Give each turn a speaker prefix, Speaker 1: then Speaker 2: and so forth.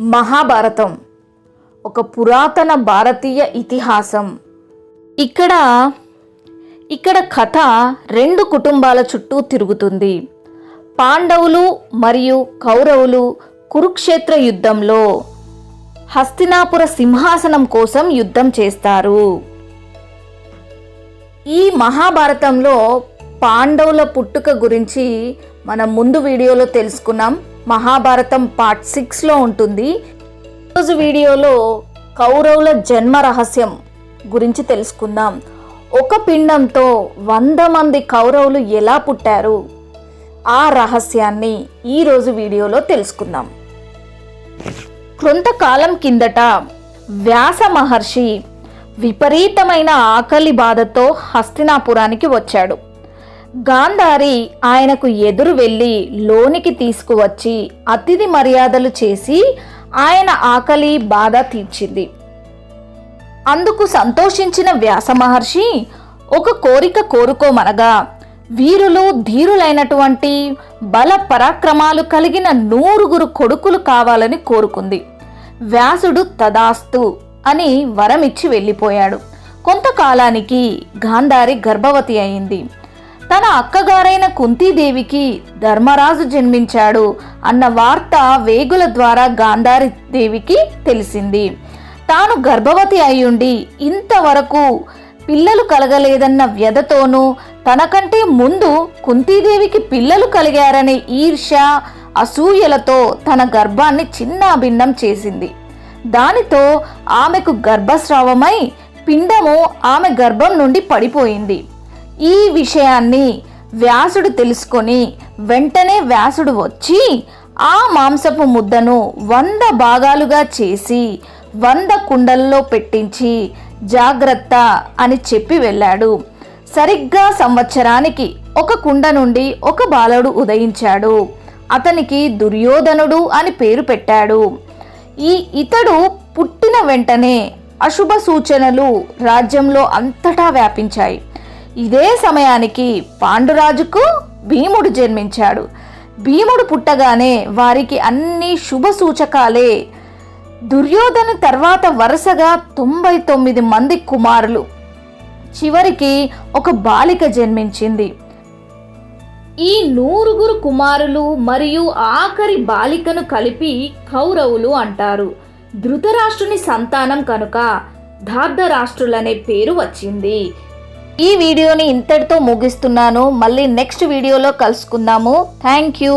Speaker 1: మహాభారతం ఒక పురాతన భారతీయ ఇతిహాసం. ఇక్కడ ఇక్కడ కథ రెండు కుటుంబాల చుట్టూ తిరుగుతుంది. పాండవులు మరియు కౌరవులు కురుక్షేత్ర యుద్ధంలో హస్తినాపుర సింహాసనం కోసం యుద్ధం చేస్తారు. ఈ మహాభారతంలో పాండవుల పుట్టుక గురించి మనం ముందు వీడియోలో తెలుసుకున్నాం. మహాభారతం పార్ట్ సిక్స్లో ఉంటుంది. ఈరోజు వీడియోలో కౌరవుల జన్మ రహస్యం గురించి తెలుసుకుందాం. ఒక పిండంతో వంద మంది కౌరవులు ఎలా పుట్టారు? ఆ రహస్యాన్ని ఈరోజు వీడియోలో తెలుసుకుందాం. కొంతకాలం కిందట వ్యాస మహర్షి విపరీతమైన ఆకలి బాధతో హస్తినాపురానికి వచ్చాడు. గాంధారి ఆయనకు ఎదురు వెళ్ళి లోనికి తీసుకువచ్చి అతిథి మర్యాదలు చేసి ఆయన ఆకలి బాధ తీర్చింది. అందుకు సంతోషించిన వ్యాస మహర్షి ఒక కోరిక కోరుకోమనగా వీరులు ధీరులైనటువంటి బల పరాక్రమాలు కలిగిన నూరుగురు కొడుకులు కావాలని కోరుకుంది. వ్యాసుడు తదాస్తు అని వరమిచ్చి వెళ్ళిపోయాడు. కొంతకాలానికి గాంధారి గర్భవతి అయింది. తన అక్కగారైన కుంతీదేవికి ధర్మరాజు జన్మించాడు అన్న వార్త వేగుల ద్వారా గాంధారి దేవికి తెలిసింది. తాను గర్భవతి అయ్యుండి ఇంతవరకు పిల్లలు కలగలేదన్న వ్యధతోనూ తనకంటే ముందు కుంతీదేవికి పిల్లలు కలిగారనే ఈర్ష అసూయలతో తన గర్భాన్ని చిన్నాభిన్నం చేసింది. దానితో ఆమెకు గర్భస్రావమై పిండము ఆమె గర్భం నుండి పడిపోయింది. ఈ విషయాన్ని వ్యాసుడు తెలుసుకొని వెంటనే వ్యాసుడు వచ్చి ఆ మాంసపు ముద్దను వంద భాగాలుగా చేసి వంద కుండల్లో పెట్టించి జాగ్రత్త అని చెప్పి వెళ్ళాడు. సరిగ్గా సంవత్సరానికి ఒక కుండ నుండి ఒక బాలుడు ఉదయించాడు. అతనికి దుర్యోధనుడు అని పేరు పెట్టాడు. ఈ ఇతడు పుట్టిన వెంటనే అశుభ సూచనలు రాజ్యంలో అంతటా వ్యాపించాయి. ఇదే సమయానికి పాండురాజుకు భీముడు జన్మించాడు. భీముడు పుట్టగానే వారికి అన్ని శుభ సూచకాలే. దుర్యోధన తర్వాత వరుసగా తొంభై తొమ్మిది మంది కుమారులు. చివరికి ఒక బాలిక జన్మించింది. ఈ నూరుగురు కుమారులు మరియు ఆఖరి బాలికను కలిపి కౌరవులు అంటారు. ధృతరాష్ట్రుని సంతానం కనుక ధార్ధరాష్ట్రులనే పేరు వచ్చింది. ఈ వీడియోని ఇంతటితో ముగిస్తున్నాను. మళ్ళీ నెక్స్ట్ వీడియోలో కలుసుకుందాము. Thank you